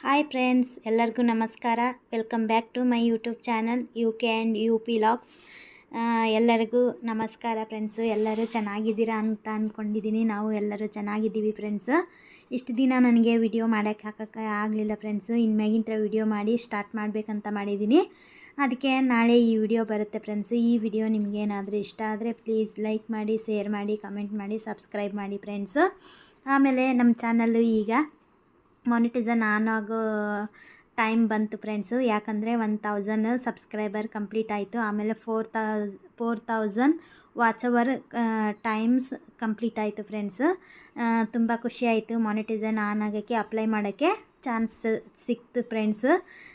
Hi friends ಎಲ್ಲರಿಗೂ ನಮಸ್ಕಾರ. Welcome back to my YouTube channel U K and U P logs ಎಲ್ಲರಿಗೂ ನಮಸ್ಕಾರ friends ಎಲ್ಲರೂ ಚೆನ್ನಾಗಿದ್ದೀರಾ ಅಂತ ಅಂದ್ಕೊಂಡಿದ್ದೀನಿ ನಾವು ಎಲ್ಲರೂ ಚೆನ್ನಾಗಿದ್ದೀವಿ ಫ್ರೆಂಡ್ಸು ಇಷ್ಟು ದಿನ ನನಗೆ ವಿಡಿಯೋ ಮಾಡೋಕ್ಕೆ ಹಾಕೋಕ್ಕೆ ಆಗಲಿಲ್ಲ ಫ್ರೆಂಡ್ಸು ಇನ್ಮ್ಯಾಗಿಂತ ವಿಡಿಯೋ ಮಾಡಿ ಸ್ಟಾರ್ಟ್ ಮಾಡಬೇಕಂತ ಮಾಡಿದ್ದೀನಿ. ಅದಕ್ಕೆ ನಾಳೆ ಈ ವಿಡಿಯೋ ಬರುತ್ತೆ ಫ್ರೆಂಡ್ಸು ಈ ವಿಡಿಯೋ ನಿಮ್ಗೆ ಏನಾದರೂ ಇಷ್ಟ ಆದರೆ ಪ್ಲೀಸ್ ಲೈಕ್ ಮಾಡಿ ಶೇರ್ ಮಾಡಿ ಕಮೆಂಟ್ ಮಾಡಿ ಸಬ್ಸ್ಕ್ರೈಬ್ ಮಾಡಿ ಫ್ರೆಂಡ್ಸು ಆಮೇಲೆ ನಮ್ಮ ಚಾನಲ್ಲು ಈಗ ಮಾನಿಟೈಸನ್ ಆನ್ ಆಗೋ ಟೈಮ್ ಬಂತು ಫ್ರೆಂಡ್ಸು ಯಾಕಂದರೆ ಒನ್ ತೌಸಂಡ್ ಸಬ್ಸ್ಕ್ರೈಬರ್ ಕಂಪ್ಲೀಟ್ ಆಯಿತು. ಆಮೇಲೆ four thousand four thousand watch hour times complete ಆಯಿತು ಫ್ರೆಂಡ್ಸು ತುಂಬ ಖುಷಿ ಆಯಿತು ಮಾನಿಟೈಸನ್ ಆನ್ ಆಗೋಕ್ಕೆ ಅಪ್ಲೈ ಮಾಡೋಕ್ಕೆ ಚಾನ್ಸ್ ಸಿಕ್ತು ಫ್ರೆಂಡ್ಸು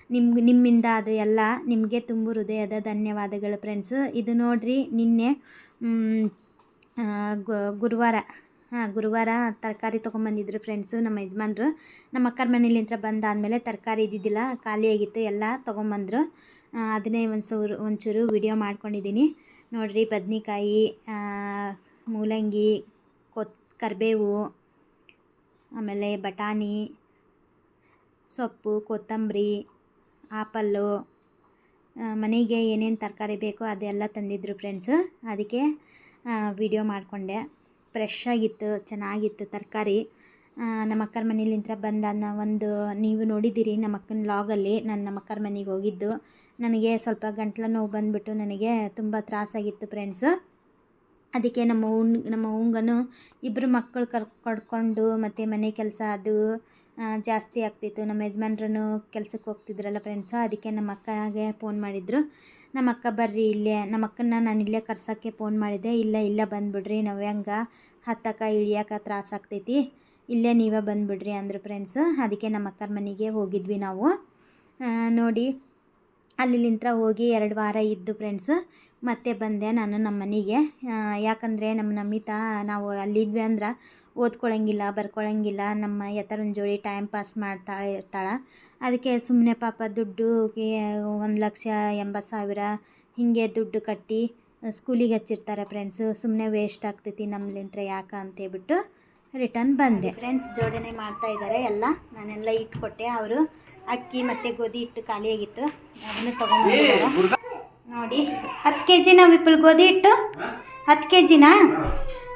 ನಿಮ್ಗೆ ನಿಮ್ಮಿಂದ ಅದು ಎಲ್ಲ ನಿಮಗೆ ತುಂಬ ಹೃದಯದ ಧನ್ಯವಾದಗಳು ಫ್ರೆಂಡ್ಸು ಇದು ನೋಡಿರಿ ನಿನ್ನೆ ಗುರುವಾರ ಹಾಂ, ಗುರುವಾರ ತರಕಾರಿ ತೊಗೊಂಬಂದಿದ್ರು ಫ್ರೆಂಡ್ಸು ನಮ್ಮ ಯಜಮಾನ್ರು. ನಮ್ಮ ಅಕ್ಕರ ಮನೇಲಿಂತ್ರ ಬಂದಾದಮೇಲೆ ತರಕಾರಿ ಇದ್ದಿದ್ದಿಲ್ಲ ಖಾಲಿಯಾಗಿತ್ತು ಎಲ್ಲ ತೊಗೊಂಬಂದರು. ಅದನ್ನೇ ಒಂದು ಸೂರು ಒಂಚೂರು ವಿಡಿಯೋ ಮಾಡ್ಕೊಂಡಿದ್ದೀನಿ. ನೋಡಿರಿ, ಬದನೆಕಾಯಿ ಮೂಲಂಗಿ, ಕೊತ್, ಕರಿಬೇವು, ಆಮೇಲೆ ಬಟಾಣಿ, ಸೊಪ್ಪು, ಕೊತ್ತಂಬರಿ, ಆಪಲ್ಲು ಮನೆಗೆ ಏನೇನು ತರಕಾರಿ ಬೇಕೋ ಅದೆಲ್ಲ ತಂದಿದ್ರು ಫ್ರೆಂಡ್ಸು ಅದಕ್ಕೆ ವಿಡಿಯೋ ಮಾಡಿಕೊಂಡೆ. ಫ್ರೆಶ್ ಆಗಿತ್ತು ಚೆನ್ನಾಗಿತ್ತು ತರಕಾರಿ. ನಮ್ಮ ಅಕ್ಕರ ಮನೇಲಿಂತ್ರ ಬಂದ ಒಂದು, ನೀವು ನೋಡಿದ್ದೀರಿ ನಮ್ಮ ಅಕ್ಕನ ಲಾಗಲ್ಲಿ ನಾನು ನಮ್ಮ ಅಕ್ಕರ ಮನೆಗೆ ಹೋಗಿದ್ದು. ನನಗೆ ಸ್ವಲ್ಪ ಗಂಟ್ಲು ನೋವು ಬಂದುಬಿಟ್ಟು ನನಗೆ ತುಂಬ ತ್ರಾಸಾಗಿತ್ತು ಫ್ರೆಂಡ್ಸು. ಅದಕ್ಕೆ ನಮ್ಮ ಉಣ್ ನಮ್ಮ ಉಂಗನು ಇಬ್ಬರು ಮಕ್ಕಳು ಕರ್ ಕಡ್ಕೊಂಡು ಮತ್ತು ಮನೆ ಕೆಲಸ ಅದು ಜಾಸ್ತಿ ಆಗ್ತಿತ್ತು. ನಮ್ಮ ಯಜಮಾನ್ರೂ ಕೆಲಸಕ್ಕೆ ಹೋಗ್ತಿದ್ರಲ್ಲ ಫ್ರೆಂಡ್ಸು, ಅದಕ್ಕೆ ನಮ್ಮ ಅಕ್ಕಗೆ ಫೋನ್ ಮಾಡಿದರು. ನಮ್ಮ ಅಕ್ಕ ಬರ್ರಿ ಇಲ್ಲೇ ನಮ್ಮ ಅಕ್ಕನ ನಾನು ಇಲ್ಲೇ ಕರ್ಸೋಕ್ಕೆ ಫೋನ್ ಮಾಡಿದೆ. ಇಲ್ಲ ಇಲ್ಲ ಬಂದುಬಿಡ್ರಿ ನವ್ಯಂಗ ಹತ್ತಕ್ಕ ಇಳಿಯೋಕೆ ತ್ರಾಸ ಆಗ್ತೈತಿ. ಇಲ್ಲೇ ನೀವೇ ಬಂದುಬಿಡ್ರಿ ಅಂದರು ಫ್ರೆಂಡ್ಸು ಅದಕ್ಕೆ ನಮ್ಮ ಅಕ್ಕರ ಮನೆಗೆ ಹೋಗಿದ್ವಿ ನಾವು. ನೋಡಿ ನೋಡಿ, ಅಲ್ಲಿಲಿಂತ್ರ ಹೋಗಿ ಎರಡು ವಾರ ಇದ್ದು ಫ್ರೆಂಡ್ಸು ಮತ್ತೆ ಬಂದೆ ನಾನು ನಮ್ಮ ಮನೆಗೆ. ಯಾಕಂದರೆ ನಮ್ಮ ನಮಿತಾ ನಾವು ಅಲ್ಲಿದ್ವಿ ಅಂದ್ರೆ ಓದ್ಕೊಳ್ಳೋಂಗಿಲ್ಲ ಬರ್ಕೊಳಂಗಿಲ್ಲ. ನಮ್ಮ ಎತ್ತರನ ಜೋಡಿ ಟೈಮ್ ಪಾಸ್ ಮಾಡ್ತಾ ಇರ್ತಾಳೆ. ಅದಕ್ಕೆ ಸುಮ್ಮನೆ ಪಾಪ ದುಡ್ಡು ಒಂದು ಲಕ್ಷ ಎಂಬತ್ತು ಸಾವಿರ ಹೀಗೆ ದುಡ್ಡು ಕಟ್ಟಿ ಸ್ಕೂಲಿಗೆ ಹಚ್ಚಿರ್ತಾರೆ ಫ್ರೆಂಡ್ಸು ಸುಮ್ಮನೆ ವೇಸ್ಟ್ ಆಗ್ತೈತಿ ನಮ್ಮಲಿಂತ್ರ ಯಾಕೆ ಅಂತೇಳ್ಬಿಟ್ಟು ರಿಟರ್ನ್ ಬಂದೆ. ಫ್ರೆಂಡ್ಸ್ ಜೋಡಣೆ ಮಾಡ್ತಾ ಇದ್ದಾರೆ ಎಲ್ಲ. ನಾನೆಲ್ಲ ಇಟ್ಕೊಟ್ಟೆ. ಅವರು ಅಕ್ಕಿ ಮತ್ತು ಗೋಧಿ ಹಿಟ್ಟು ಖಾಲಿಯಾಗಿತ್ತು ಅದನ್ನು ತೊಗೊಂಡ್ಬಿಟ್ಟು ನೋಡಿ, ಹತ್ತು ಕೆ ಜಿನ ವಿಪುಲ್ ಗೋಧಿ ಹಿಟ್ಟು. ಹತ್ತು ಕೆ ಜಿನಾ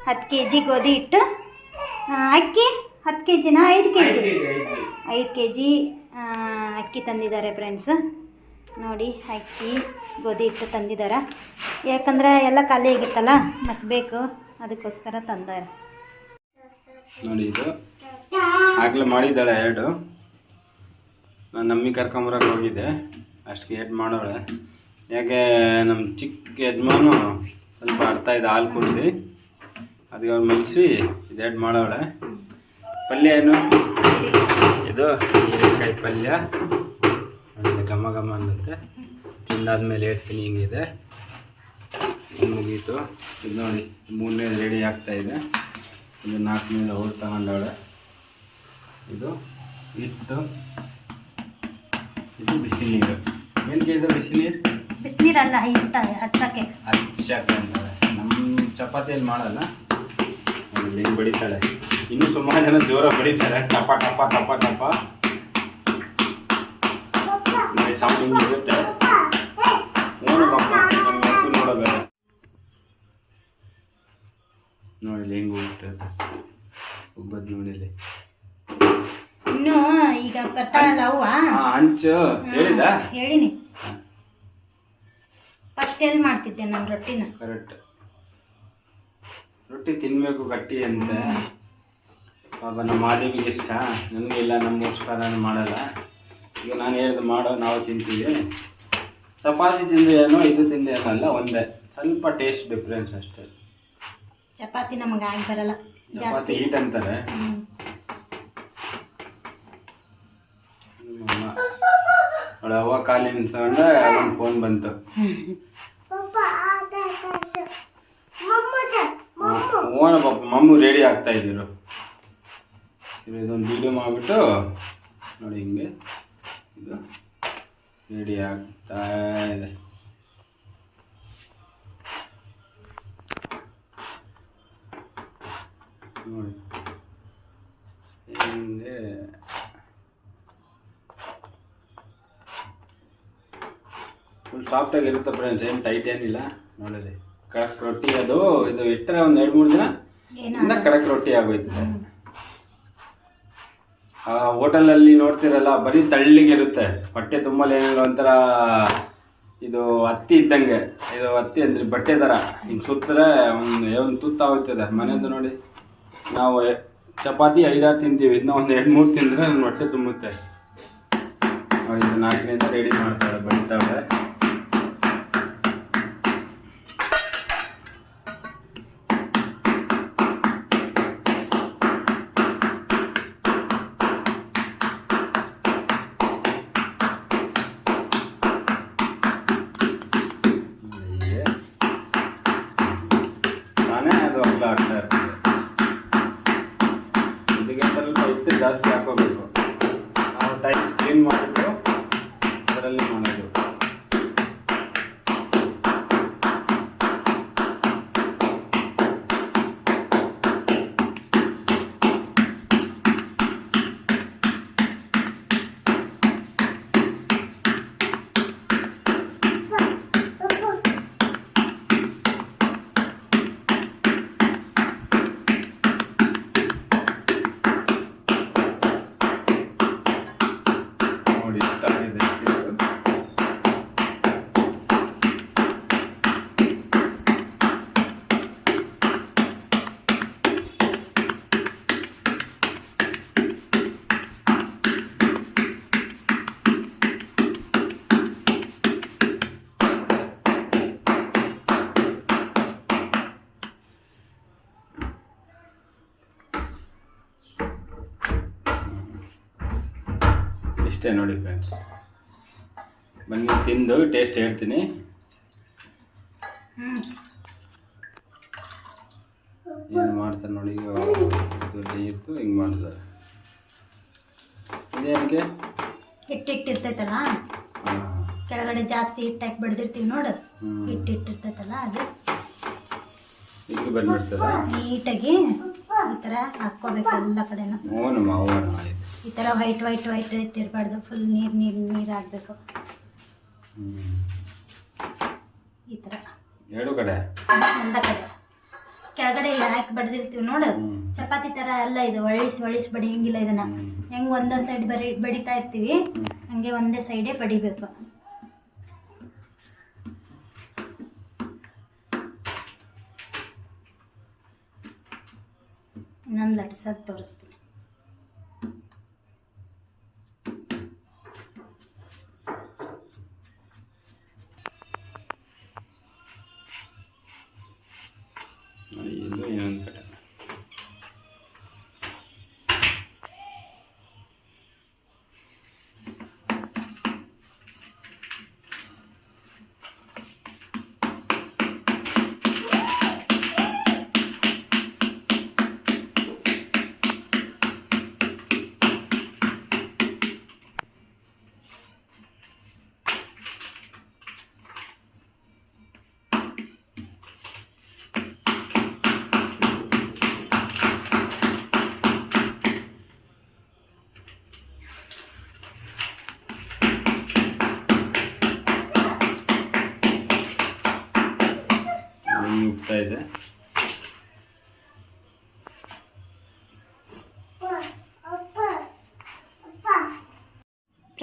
ಹತ್ತು ಕೆ ಜಿ ಗೋಧಿ ಹಿಟ್ಟು. ಅಕ್ಕಿ ಹತ್ತು ಕೆ ಜಿನಾ ಐದು ಕೆ ಜಿ ಐದು ಕೆ ಜಿ ಅಕ್ಕಿ ತಂದಿದ್ದಾರೆ ಫ್ರೆಂಡ್ಸ್ ನೋಡಿ, ಅಕ್ಕಿ, ಗೋಧಿ ಹಿಟ್ಟು ತಂದಿದ್ದಾರೆ. ಯಾಕಂದರೆ ಎಲ್ಲ ಖಾಲಿ ಆಗಿತ್ತಲ್ಲ, ಮತ್ತೆ ಬೇಕು, ಅದಕ್ಕೋಸ್ಕರ ತಂದಾರೆ. ನೋಡಿ ಇದು. ಆಗಲೇ ಮಾಡಿದ್ದಾಳೆ ಎರಡು. ನಾನು ನಮ್ಮಿ ಕರ್ಕೊಂಬರಕ್ಕೆ ಹೋಗಿದ್ದೆ. ಅಷ್ಟು ಏಟ್ ಮಾಡೋಳೆ. ಯಾಕೆ ನಮ್ಮ ಚಿಕ್ಕ ಯಜಮಾನು ಸ್ವಲ್ಪ ಅರ್ಥ ಇದೆ, ಹಾಲು ಕುಡಿಸಿ ಅದಕ್ಕೆ ಅವ್ರು ಮಲಗಿಸಿ ಇದು ಮಾಡೋಳೆ. ಪಲ್ಯ ಏನು? ಇದು ಹೀರೆಕಾಯಿ ಪಲ್ಯ. ಆಮೇಲೆ ಘಮ ಘಮ ಅನ್ನುತ್ತೆ. ತಿಂದಾದ್ಮೇಲೆ ಹೇಳ್ತೀನಿ ಹಿಂಗಿದೆ ಮುಗೀತು. ಇದು ನೋಡಿ ಮೂರನೇ ರೆಡಿ ಆಗ್ತಾ ಇದೆ. ಇದು ನಾಲ್ಕನೇದು ಅವ್ರು ತಗೊಂಡವಳೆ. ಇದು ಹಿಟ್ಟು. ಇದು ಬಿಸಿ ನೀರು ಏನಕ್ಕೆ ಇದು ಬಿಸಿ ನೀರು ಬಿಸಿನೀರಲ್ಲ ಹಿಟ್ಟು ಹಚ್ಚಕ್ಕೆ. ಹಚ್ಚಕ್ಕೆ ಅಂತಾರೆ ನಮ್ಮ ಚಪಾತಿಯಲ್ಲಿ ಮಾಡಲ್ಲ. ಅಲ್ಲಿ ಬಡಿತಾಳೆ. ಇನ್ನೂ ಸುಮಾರು ಜನ ಜೋರ ಬಡಿತಾರೆ. ಟಪ ಟಪ ಟಪ ಟಪ. ಸೌಂಡ್ ಹಿಂಗೆ ಇರುತ್ತೆ? ಏನು ಪಾಪ ನಮ್ಮ ಮಕ್ಕಳು ನೋಡಬೇಡ ನೋಡಿ ಹೆಂಗೆ ಹೋಗುತ್ತೆ ಒಬ್ಬದ್ ನೋಡಿಲಿ ಇನ್ನು ಈಗ ಬರ್ತಾಳಲ್ಲ ಅವ್ವ? ಹಂಚು. ಹೇಳಿದ ಹೇಳಿನಿ. ಫಸ್ಟ್ ಎಲ್ಲಿ ಮಾಡ್ತಿದ್ದೆ ನಾನು ರೊಟ್ಟಿನ? ಕರೆಕ್ಟ್ ರೊಟ್ಟಿ ತಿನ್ನಬೇಕು ಗಟ್ಟಿ ಅಂತ. ಪಾಪ ನಮ್ಮ ಮಾದೇವಿಗೆ ಇಷ್ಟ. ನನಗೆ ಇಲ್ಲ ನಮಗೋಸ್ಕರ ಮಾಡಲ್ಲ. ಈಗ ನಾನು ಹೇಳಿದ ಮಾಡೋ ನಾವು ತಿಂತೀವಿ. ಚಪಾತಿ ತಿಂದು ಏನೋ ಇದು ತಿಂದು ಏನೋ ಅಲ್ಲ ಒಂದೇ. ಸ್ವಲ್ಪ ಟೇಸ್ಟ್ ಡಿಫ್ರೆನ್ಸ್ ಅಷ್ಟೇ. ಚಪಾತಿ ನಮಗೆ ಆಗಿ ಬರಲ್ಲ. ಚಪಾತಿ ಹೀಟ್ ಅಂತಾರೆ. ಅವಳು ಅವ್ವ ಕಾಲಿನ ತಗೊಂಡೆ ಒಂದು ಫೋನ್ ಬಂತು. ಓನ ಪಾಪ ಮಮ್ಮು ರೆಡಿ ಆಗ್ತಾ ಇದ್ದೀರು ಇದೊಂದು ವಿಡಿಯೋ ಮಾಡಿಬಿಟ್ಟು ನೋಡಿ ಹಿಂಗೆ. ಇದು ರೆಡಿ ಆಗ್ತಾ ಇದೆ. ನೋಡಿ. ಹಿಂಗೆ ಫುಲ್ ಸಾಫ್ಟಾಗಿ ಇರುತ್ತೆ ಫ್ರೆಂಡ್ಸ್ ಏನು ಟೈಟ್ ಏನಿಲ್ಲ. ನೋಡಲಿ ಕಡಕ್ ರೊಟ್ಟಿ ಅದು ಇದು ಇಟ್ಟರೆ ಒಂದು ಎರಡು ಮೂರು ದಿನ ಕಡಕ್ ರೊಟ್ಟಿ ಆಗೋಯ್ತದೆ. ಹೋಟೆಲಲ್ಲಿ ನೋಡ್ತಿರಲ್ಲ, ಬರೀ ತಳ್ಳಿಗೆ ಇರುತ್ತೆ. ಹೊಟ್ಟೆ ತುಂಬಲ್ಲಿ ಏನಿಲ್ಲ ಒಂಥರ ಇದು ಹತ್ತಿ ಇದ್ದಂಗೆ. ಇದು ಹತ್ತಿ ಅಂದರೆ ಬಟ್ಟೆ ಥರ ಹಿಂಗೆ ಸುತ್ತರೆ ಒಂದು ಒಂದು ತುತ್ತ ಹೋಗ್ತದೆ. ನೋಡಿ. ನಾವು ಚಪಾತಿ ಐದಾರು ತಿಂತೀವಿ. ಇದನ್ನ ಒಂದು ಎರಡು ಮೂರು ತಿಂದರೆ ನನ್ನ ಹೊಟ್ಟೆ ತುಂಬುತ್ತೆ. ನಾಲ್ಕನೇ ನಾಲ್ಕನೇದ ರೆಡಿ ಮಾಡ್ತಾರೆ ಬಡಿತಾವೆ ಇಷ್ಟೇ ನೋಡಿ ಫ್ರೆಂಡ್ಸ್ ಬನ್ನಿ ತಿಂದು ಟೇಸ್ಟ್ ಹೇಳ್ತೀನಿ. ಏನು ಮಾಡ್ತಾರೆ ನೋಡಿ ಇತ್ತು ಹಿಂಗೆ ಮಾಡ್ತಾರೆ ಇದೇನಕ್ಕೆ ಹಿಟ್ಟು ಇಟ್ಟಿರ್ತೈತಲ್ಲ ಕೆಳಗಡೆ ಜಾಸ್ತಿ ಹಿಟ್ಟಾಕಿ ಬಡ್ದಿರ್ತೀವಿ ನೋಡು. ಹಿಟ್ಟು ಇಟ್ಟಿರ್ತೈತಲ್ಲ ಅದು. ನೀಟಾಗಿ ಈ ಥರ ಹಾಕ್ಕೋಬೇಕು ಎಲ್ಲ ಕಡೆನೂ. ಮಾವನ ಆಯ್ತು. ಈ ಥರ ವೈಟ್ ವೈಟ್ ವೈಟ್ ಇಟ್ಟಿರಬಾರ್ದು ಫುಲ್ ನೀರು ನೀರು ನೀರು ಆಗಬೇಕು. ಈ ಥರ ಎರಡು ಕಡೆ? ಕೆಳಗಡೆ ಇಲ್ಲ ಹಾಕಿ ಬಡ್ದಿರ್ತೀವಿ ನೋಡು. ಚಪಾತಿ ಥರ ಅಲ್ಲ ಇದು ಒಳಿಸಿ ಒಳಿಸಿ ಬಡಿಯಂಗಿಲ್ಲ ಇದನ್ನ. ಹೆಂಗೆ ಹೆಂಗ್ ಒಂದೇ ಸೈಡ್ ಬರಿ ಬಡಿತಾ ಇರ್ತೀವಿ ಹಂಗೆ ಒಂದೇ ಸೈಡೇ ಬಡಿಬೇಕು. ಇನ್ನೊಂದು ಲಟ್ಸೋದು ತೋರಿಸ್ತೀನಿ.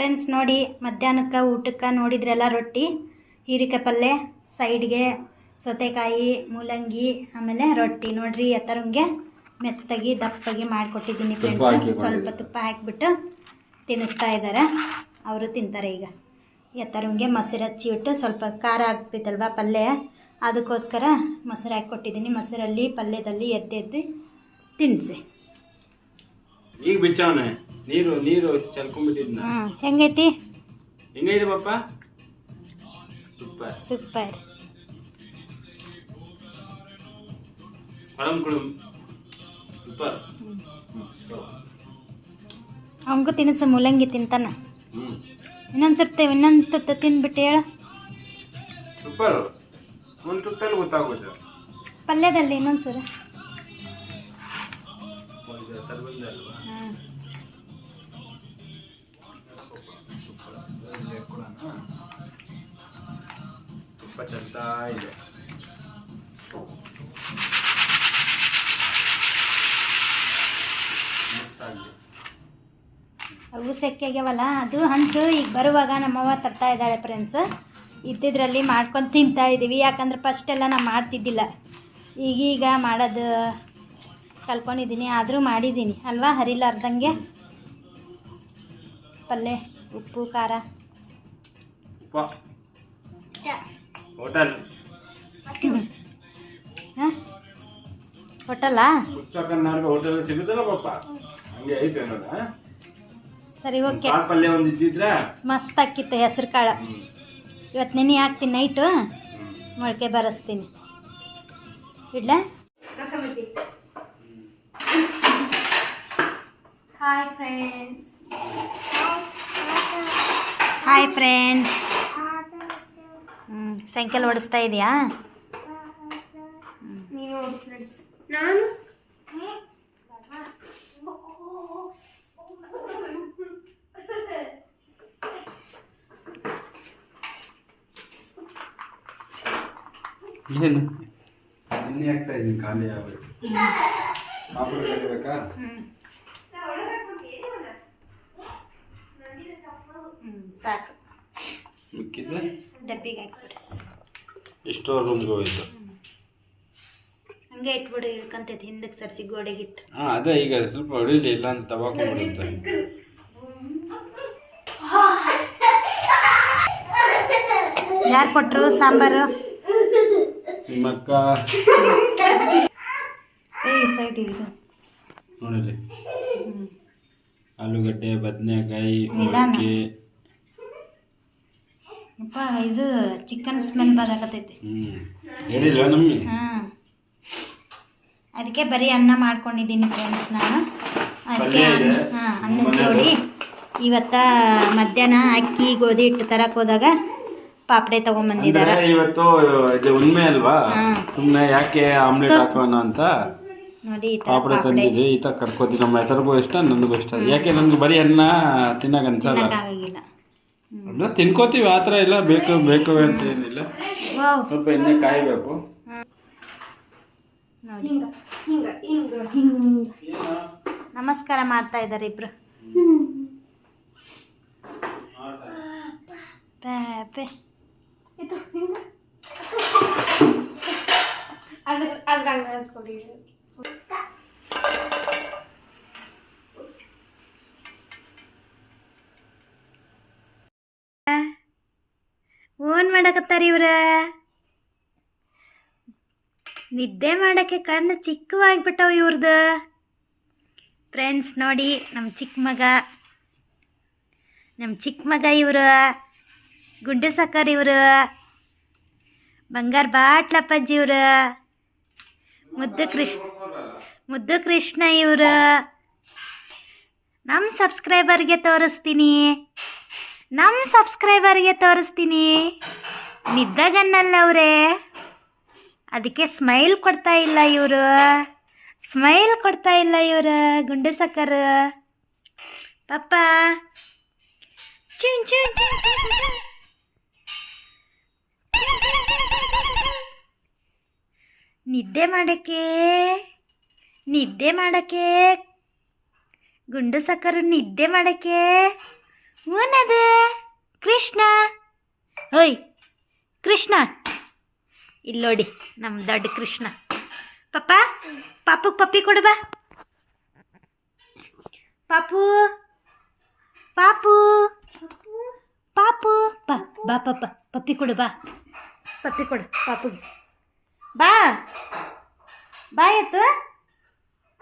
ಫ್ರೆಂಡ್ಸ್ ನೋಡಿ ಮಧ್ಯಾಹ್ನಕ್ಕೆ ಊಟಕ್ಕೆ ನೋಡಿದ್ರೆಲ್ಲ ರೊಟ್ಟಿ ಹೀರಿಕಾಯಿ ಪಲ್ಯ ಸೈಡ್ಗೆ ಸೌತೆಕಾಯಿ ಮೂಲಂಗಿ ಆಮೇಲೆ ರೊಟ್ಟಿ. ನೋಡ್ರಿ ಎತ್ತರಂಗೆ ಮೆತ್ತಗೆ ದಪ್ಪಗೆ ಮಾಡಿಕೊಟ್ಟಿದ್ದೀನಿ ಫ್ರೆಂಡ್ಸ್ ಸ್ವಲ್ಪ. ತುಪ್ಪ ಹಾಕಿಬಿಟ್ಟು ತಿನ್ನಿಸ್ತಾ ಇದ್ದಾರೆ ಅವರು ತಿಂತಾರೆ ಈಗ. ಎತ್ತರಂಗೆ ಮೊಸರು ಹಚ್ಚಿಬಿಟ್ಟು ಸ್ವಲ್ಪ ಖಾರ ಆಗ್ತಿತ್ತಲ್ವ ಪಲ್ಯ ಅದಕ್ಕೋಸ್ಕರ ಮೊಸರು ಹಾಕಿ ಕೊಟ್ಟಿದ್ದೀನಿ. ಮೊಸರಲ್ಲಿ ಪಲ್ಯದಲ್ಲಿ ಎದ್ದೆದ್ದು ತಿನ್ನಿಸಿ. ಈಗ ನೀರು ನೀರು ಚಲ್ಕೊಂಡ್ಬಿಟ್ಟಿದ್ನ ಹೆಂಗೈತಿ? ಹೆಂಗೈತಿ ಪಾಪ ಸೂಪರ್. ಸೂಪರ್. ಸೂಪರ್. ಅವನಿಗೂ ತಿನ್ನಿಸು ಮೂಲಂಗಿ ತಿಂತಾನ. ಇನ್ನೊಂದು ಸರ್ತಿ ಇನ್ನೊಂದು ತುತ್ತ ತಿಂದ್ಬಿಟ್ಟು ಹೇಳು. ಸೂಪರ್. ಒಂದು ತುತ್ತಲ್ಲಿ ಗೊತ್ತಾಗೋದು ಪಲ್ಯದಲ್ಲಿ ಇನ್ನೊಂದು ಚೂರು ಅವು ಅದು ಹಂಚು. ಈಗ ಬರುವಾಗ ನಮ್ಮವ್ವ ತರ್ತಾ ಇದ್ದಾಳೆ ಫ್ರೆಂಡ್ಸ್ ಇದ್ದಿದ್ರಲ್ಲಿ ಮಾಡ್ಕೊಂಡು ತಿಂತಾ ಇದ್ದೀವಿ ಯಾಕಂದ್ರೆ ಫಸ್ಟ್ ಎಲ್ಲ ನಾನು ಮಾಡ್ತಿದ್ದಿಲ್ಲ. ಈಗೀಗ ಮಾಡೋದು ಕಲ್ಕೊಂಡಿದ್ದೀನಿ ಆದರೂ ಮಾಡಿದ್ದೀನಿ. ಅಲ್ವಾ? ಹರಿಲಾರ್ದಂಗೆ. ಪಲ್ಯ ಉಪ್ಪು, ಖಾರ. ಹೋಟೆಲ್ ಹಾಂ ಹೋಟೆಲ್ಲಾ ಉಚ್ಚಕನ್ನಾರ್ಗೆ ಹೋಟೆಲ್ ಸಿಗುತ್ತಲ್ಲ ಪಾಪ. ಹಂಗೆ ಐತೆ ಅನ್ನೋದ ಸರಿ ಓಕೆ ಕಾಳು ಪಲ್ಯ ಒಂದು ಇದ್ದಿದ್ರೆ ಮಸ್ತ್ ಆಕಿತ್ತು ಹೆಸ್ರು ಕಾಳು. ಇವತ್ತು ನೆನೆ ಹಾಕ್ತೀನಿ ನೈಟು ಮೊಳಕೆ ಬರೆಸ್ತೀನಿ. ಇಡ್ಲಾ? Hi friends hi friends cycle ಓಡಿಸ್ತಾ ಇದೆಯಾ? ನಾನು ಏನು? ಎಣ್ಣೆ ಆಗ್ತಾ ಇದ್ದೀನಿ ಖಾಲಿ ಆಗ್ಬೇಕು ಪಾಪಡ ಕರಿಬೇಕಾ ಹ್ಞೂ ಸಾಕು. ಮಿಕ್ಕಿದ್ರೆ ಡಬ್ಬಿಗೆ ಹಾಕ್ಬಿಡು. ಎಷ್ಟೋ ರೂಮ್ಗೆ ಹೋಯ್ತು. ಹಂಗೆ ಇಟ್ಬಿಡು ಇಳ್ಕೊಂತೈತೆ. ಹಿಂದಕ್ಕೆ ಸರ್ಸಿ ಗೋಡೆಗಿಟ್ಟು ಹಾಂ ಅದೇ ಈಗ ಸ್ವಲ್ಪ ಹೊಡಿಲಿ ಇಲ್ಲ ಅಂತ ತವಾಕೊಂಡ್ಬಿಡುತ್ತೆ ಯಾರು ಕೊಟ್ಟರು ಸಾಂಬಾರು? ನಿಮ್ಮ ಅಕ್ಕ? ಏಯ್ ಸೈಡ್ ಇದು ನೋಡಿಲಿ ಆಲೂಗಡ್ಡೆ ಬದನೆಕಾಯಿ ನಿಧಾನ. ಅಪ್ಪ ಇದು ಚಿಕನ್ ಸ್ಮೆಲ್ ಬರಕತೈತಿ ಹಾ. ಅದಕ್ಕೆ ಬರೀ ಅನ್ನ ಮಾಡ್ಕೊಂಡಿದ್ದೀನಿ ಫ್ರೆಂಡ್ಸ್ ನಾನು. ಅದಕ್ಕೆ ಅನ್ನ. ಹಾಂ ಮನೇದು. ಜೋಡಿ. ಇವತ್ತ ಮಧ್ಯಾಹ್ನ ಅಕ್ಕಿ ಗೋಧಿ ಹಿಟ್ಟು ತರಕ್ಕೆ ಹೋದಾಗ ಪಾಪಡೆ ತಗೊಂಡ್ಬಂದಿದ್ದಾರೆ ತೊಗೊಂಬಂದಿದ್ದಾರೆ ಇವತ್ತು ಇದು ಉಣ್ಮೆ ಅಲ್ವಾ. ಸುಮ್ಮನೆ ಯಾಕೆ ಆಮ್ಲೆಟ್. ಹಾಕೋಣ ಅಂತ? ನೋಡಿ ಪಾಪಡೆ ತಂದಿದ್ವಿ ಈ ಥರ ಕರ್ಕೋತೀವಿ. ನಮ್ಮ ಹೆಸರಿಗೂ ಇಷ್ಟ ನನಗೂ ಇಷ್ಟ. ಯಾಕೆ ನನಗೆ ಬರೀ ಅನ್ನ ತಿನ್ನಕ್ಕೆ ಅನ್ಸಲ್ಲ? ಅಂದ್ರೆ ತಿನ್ಕೋತೀವಿ ಆ ಥರ ಇಲ್ಲ. ಬೇಕು ಬೇಕು ಅಂತ ಏನಿಲ್ಲ. ವಾವ್. ಸ್ವಲ್ಪ ಎಣ್ಣೆ ಕಾಯಬೇಕು. ನೋಡಿ. ನಮಸ್ಕಾರ ಮಾಡ್ತಾ ಇದ್ದಾರೆ ಇಬ್ರು. ಅದ್ರ ಅದ್ರ ಕೊಡಿ ಓನ್ ಮಾಡಕತ್ತಾರ ಇವ್ರ ನಿದ್ದೆ ಮಾಡೋಕ್ಕೆ ಕಣ್ಣು ಚಿಕ್ಕವಾಗಿಬಿಟ್ಟವು ಇವ್ರದ್ದು ಫ್ರೆಂಡ್ಸ್ ನೋಡಿ ನಮ್ಮ ಚಿಕ್ಕ ಮಗ. ನಮ್ಮ ಚಿಕ್ಕ ಮಗ ಇವರು. ಗುಂಡು ಸಕ್ಕರ್ ಇವರು. ಬಂಗಾರ ಬಾಟ್ಲಪ್ಪಾಜಿ ಇವರು. ಮುದ್ದು ಕೃಷ್ಣ ಮುದ್ದು ಕೃಷ್ಣ ಇವರು. ನಮ್ಮ ಸಬ್ಸ್ಕ್ರೈಬರ್ಗೆ ತೋರಿಸ್ತೀನಿ. ನಮ್ಮ ಸಬ್ಸ್ಕ್ರೈಬರ್ಗೆ ತೋರಿಸ್ತೀನಿ. ನಿದ್ದಾಗನ್ನಲ್ಲ ಅವರೇ. ಅದಕ್ಕೆ ಸ್ಮೈಲ್ ಕೊಡ್ತಾ ಇಲ್ಲ ಇವರು. ಸ್ಮೈಲ್ ಕೊಡ್ತಾ ಇಲ್ಲ ಇವರು, ಗುಂಡು ಸಕ್ಕರು ಪಪ್ಪ. ನಿದ್ದೆ ಮಾಡಕ್ಕೆ ನಿದ್ದೆ ಮಾಡಕ್ಕೆ, ಗುಂಡು ಸಕ್ಕರು ನಿದ್ದೆ ಮಾಡಕ್ಕೆ ಏನದ ಕೃಷ್ಣ. ಓಯ್, ಕೃಷ್ಣ. ಇಲ್ಲಿ ನೋಡಿ ನಮ್ಮ ದೊಡ್ಡ ಕೃಷ್ಣ. ಪಪ್ಪ ಪಾಪು ಪಪ್ಪಿ ಕೊಡು ಬಾ. ಪಾಪು ಪಾಪು ಪಾಪು ಬಾ ಬಾ ಪಾಪ ಪಪ್ಪಿ ಕೊಡು ಬಾ. ಪಪ್ಪಿ ಕೊಡು ಪಾಪುಗೆ ಬಾ. ಬಾ ಎತ್ತು.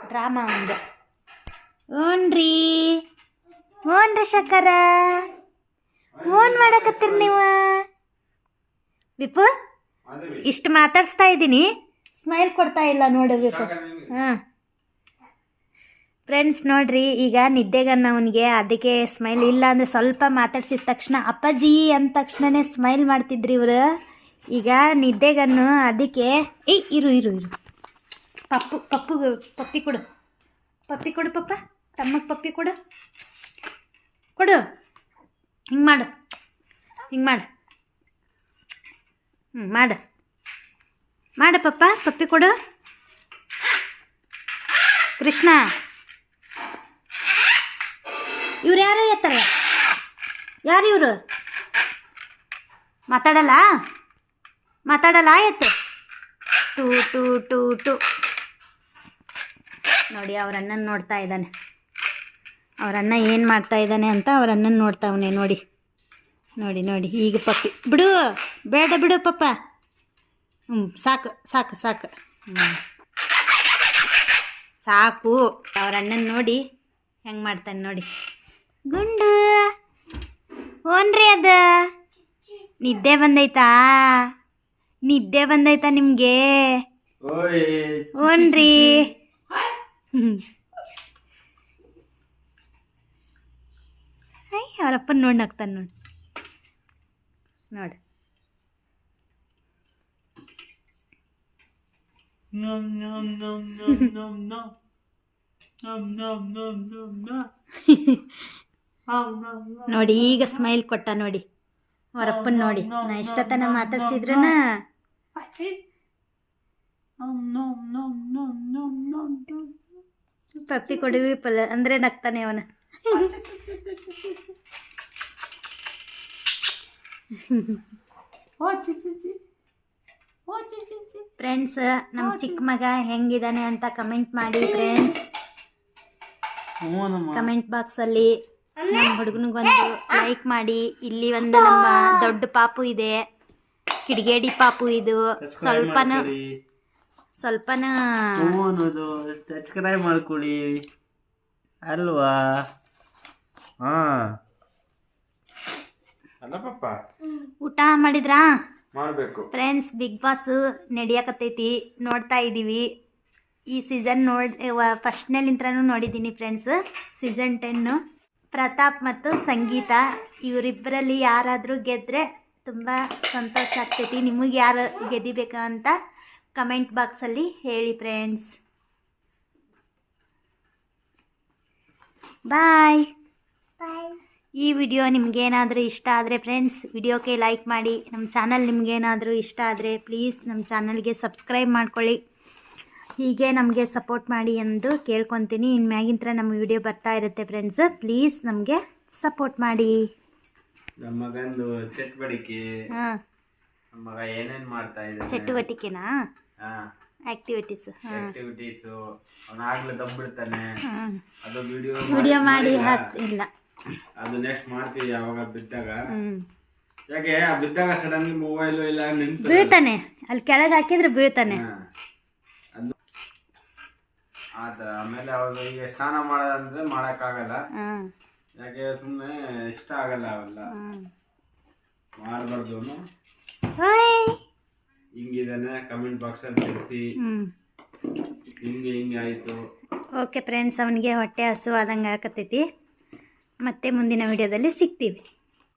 ಡ್ರಾಮಾ ಒಂದು. ಹ್ಞೂನ್ರಿ ಹ್ಞೂನ್ರಿ ಶಕರ. ಓನ್ ಮಾಡಕತ್ತೀರಿ ನೀವು. ವಿಪು. ಇಷ್ಟು ಮಾತಾಡಿಸ್ತಾ ಇದ್ದೀನಿ. ಸ್ಮೈಲ್ ಕೊಡ್ತಾ ಇಲ್ಲ ನೋಡಬೇಕು. ಹಾಂ. ಫ್ರೆಂಡ್ಸ್ ನೋಡ್ರಿ ಈಗ ನಿದ್ದೆಗನ್ನ ಅವನಿಗೆ ಅದಕ್ಕೆ ಸ್ಮೈಲ್ ಇಲ್ಲ ಅಂದರೆ ಸ್ವಲ್ಪ ಮಾತಾಡ್ಸಿದ ತಕ್ಷಣ ಅಪ್ಪಾಜಿ ಅಂದ ತಕ್ಷಣನೇ ಸ್ಮೈಲ್ ಮಾಡ್ತಿದ್ರಿ ಇವರು. ಈಗ ನಿದ್ದೆಗನ್ನು ಅದಕ್ಕೆ ಏಯ್ ಇರು ಇರು ಇರು. ಪಪ್ಪು ಪಪ್ಪು ಪಪ್ಪಿ ಕೊಡು. ಪಪ್ಪಿ ಕೊಡು ಪಪ್ಪ. ತಮ್ಮಗೆ ಪಪ್ಪಿ ಕೊಡು. ಕೊಡು. ಹಿಂಗೆ ಮಾಡು. ಹಿಂಗೆ ಮಾಡು. ಹ್ಞೂ ಮಾಡು. ಮಾಡ ಪಪ್ಪ, ಪಪ್ಪಿ ಕೊಡು. ಕೃಷ್ಣ. ಇವ್ರು ಯಾರು ಎತ್ತಾರೆ? ಯಾರು ಇವರು? ಮಾತಾಡಲ್ಲ? ಮಾತಾಡಲ್ಲ, ಎತ್ತೆ. ಟೂ ಟೂ ಟೂ, ಟು. ನೋಡಿ, ಅವ್ರ ಅಣ್ಣನ ನೋಡ್ತಾ ಇದ್ದಾನೆ. ಅವ್ರ ಅಣ್ಣ ಏನು ಮಾಡ್ತಾ ಇದ್ದಾನೆ ಅಂತ ಅವ್ರ ಅಣ್ಣನ ನೋಡ್ತಾವನೆ, ನೋಡಿ. ನೋಡಿ ನೋಡಿ, ಈಗ ಪಪ್ಪಿ. ಬಿಡು. ಬೇಡ ಬಿಡು ಪಪ್ಪ. ಹ್ಞೂ ಸಾಕು ಸಾಕು ಸಾಕು. ಹ್ಞೂ ಸಾಕು. ಅವ್ರ ಅಣ್ಣನ ನೋಡಿ ಹೆಂಗೆ ಮಾಡ್ತಾನೆ ನೋಡಿ. ಗುಂಡು ಓನ್ರಿ ಅದ. ನಿದ್ದೆ ಬಂದೈತಾ? ನಿದ್ದೆ ಬಂದೈತಾ ನಿಮಗೆ? ಓನ್ರಿ. ಹ್ಞೂ ಐ ಅವರಪ್ಪನ ನೋಡಿ ನಗ್ತಾನೆ ನೋಡಿ. ನೋಡಿ. ನೋಡಿ ಈಗ ಸ್ಮೈಲ್ ಕೊಟ್ಟ ನೋಡಿ ಅವರಪ್ಪನ ನೋಡಿ ನಾ ಇಷ್ಟತನ ಮಾತಾಡ್ಸಿದ್ರನ ಪಪ್ಪಿ ಕೊಡುವಿ ಪಲ್ಲ ಅಂದರೆ ನಗ್ತಾನೆ ಅವನ ಫ್ರೆಂಡ್ಸ್ ನಮ್ಮ ಚಿಕ್ಕ ಮಗ ಹೆಂಗಿದಾನೆ ಅಂತ ಕಮೆಂಟ್ ಮಾಡಿ ಫ್ರೆಂಡ್ಸ್ ಕಮೆಂಟ್ ಬಾಕ್ಸಲ್ಲಿ ನಮ್ಮ ಹುಡುಗನಿಗೊಂದು ಲೈಕ್ ಮಾಡಿ. ಇಲ್ಲಿ ಒಂದು ನಮ್ಮ ದೊಡ್ಡ ಪಾಪು ಇದೆ. ಕಿಡಿಗೇಡಿ ಪಾಪು ಇದು. ಸ್ವಲ್ಪನ ಸ್ವಲ್ಪನ ಸಬ್ಸ್ಕ್ರೈಬ್ ಮಾಡ್ಕೊಳ್ಳಿ ಅಲ್ವಾ? ಹಾ. ಊಟ ಮಾಡಿದ್ರಾ? ಮಾಡಬೇಕು. ಫ್ರೆಂಡ್ಸ್ ಬಿಗ್ ಬಾಸ್ ನಡೆಯಕತ್ತೈತಿ. ನೋಡ್ತಾ ಇದ್ದೀವಿ ಈ ಸೀಸನ್ ನೋಡಿ ಫಸ್ಟ್ನಲ್ಲಿಂತ್ರನೂ ನೋಡಿದ್ದೀನಿ ಫ್ರೆಂಡ್ಸ್ ಸೀಸನ್ ಟೆನ್ನು ಪ್ರತಾಪ್ ಮತ್ತು ಸಂಗೀತ. ಇವರಿಬ್ಬರಲ್ಲಿ ಯಾರಾದರೂ ಗೆದ್ದರೆ ತುಂಬ ಸಂತೋಷ ಆಗ್ತೈತಿ. ನಿಮಗೆ ಯಾರು ಗೆದಿಬೇಕು ಅಂತ ಕಮೆಂಟ್ ಬಾಕ್ಸಲ್ಲಿ ಹೇಳಿ ಫ್ರೆಂಡ್ಸ್ ಬಾಯ್ ಈ ವಿಡಿಯೋ ನಿಮಗೇನಾದರೂ ಇಷ್ಟ ಆದರೆ ಫ್ರೆಂಡ್ಸ್ ವಿಡಿಯೋಕ್ಕೆ ಲೈಕ್ ಮಾಡಿ. ನಮ್ಮ ಚಾನಲ್ ನಿಮಗೇನಾದರೂ ಇಷ್ಟ ಆದರೆ ಪ್ಲೀಸ್ ನಮ್ಮ ಚಾನಲ್ಗೆ ಸಬ್ಸ್ಕ್ರೈಬ್ ಮಾಡ್ಕೊಳ್ಳಿ. ಹೀಗೆ ನಮಗೆ ಸಪೋರ್ಟ್ ಮಾಡಿ ಎಂದು ಕೇಳ್ಕೊತೀನಿ. ಇನ್ನು ಮ್ಯಾಗಿಂತ್ರ ನಮ್ಮ ವಿಡಿಯೋ ಬರ್ತಾ ಇರುತ್ತೆ ಫ್ರೆಂಡ್ಸ್ ಪ್ಲೀಸ್ ನಮಗೆ ಸಪೋರ್ಟ್ ಮಾಡಿ. ನಮ್ಮ ಮಗಂದು ಚಟುವಟಿಕೆ. ಹಾಂ. ನಮ್ಮ ಮಗ ಏನೇನ್ ಮಾಡ್ತಾ ಇದ್ದಾನೆ? ಚಟುವಟಿಕೆನಾ? ಆಕ್ಟಿವಿಟೀಸ್ ಆ್ಯಕ್ಟಿವಿಟೀಸ್ ಹಾಂ. ಆಕ್ಟಿವಿಟೀಸು ಅವನಾಗ್ಲೇ ದಬ್ಬಿಡ್ತಾನೆ. ಹಾಂ. ಅದು ವಿಡಿಯೋ ವಿಡಿಯೋ ಮಾಡಿ ಇಲ್ಲ. ಅದು ನೆಕ್ಸ್ಟ್ ಮಾಡ್ತೀವಿ ಯಾವಾಗ ಬಿದ್ದಾಗ. ಯಾಕೆ ಆ ಬಿದ್ದಾಗ ಸಡನ್ ಮೊಬೈಲ್ ಇಲ್ಲ ನಿಂತು ಬೀಳ್ತಾನೆ. ಅಲ್ಲಿ ಕೆಳಗೆ ಹಾಕಿದ್ರೆ ಬೀಳ್ತಾನೆ. ಅದು ಆತ ಆಮೇಲೆ ಅವಾಗ ಈಗ ಸ್ನಾನ ಮಾಡೋದಂದ್ರೆ ಮಾಡೋಕ್ಕಾಗಲ್ಲ. ಯಾಕೆ ಸುಮ್ಮನೆ ಇಷ್ಟ ಆಗಲ್ಲ ಅವೆಲ್ಲ ಮಾಡಬಾರ್ದು ಹಿಂಗಿದಾನೆ ಕಮೆಂಟ್ ಬಾಕ್ಸಲ್ಲಿ ತಿಳಿಸಿ. ಹಿಂಗೆ ಹಿಂಗೆ ಆಯಿತು. ಓಕೆ ಫ್ರೆಂಡ್ಸ್ ಅವನಿಗೆ ಹೊಟ್ಟೆ ಹಸು ಆದಂಗೆ ಆಗತ್ತೈತಿ ಮತ್ತೆ ಮುಂದಿನ ವಿಡಿಯೋದಲ್ಲಿ ಸಿಗ್ತೀವಿ.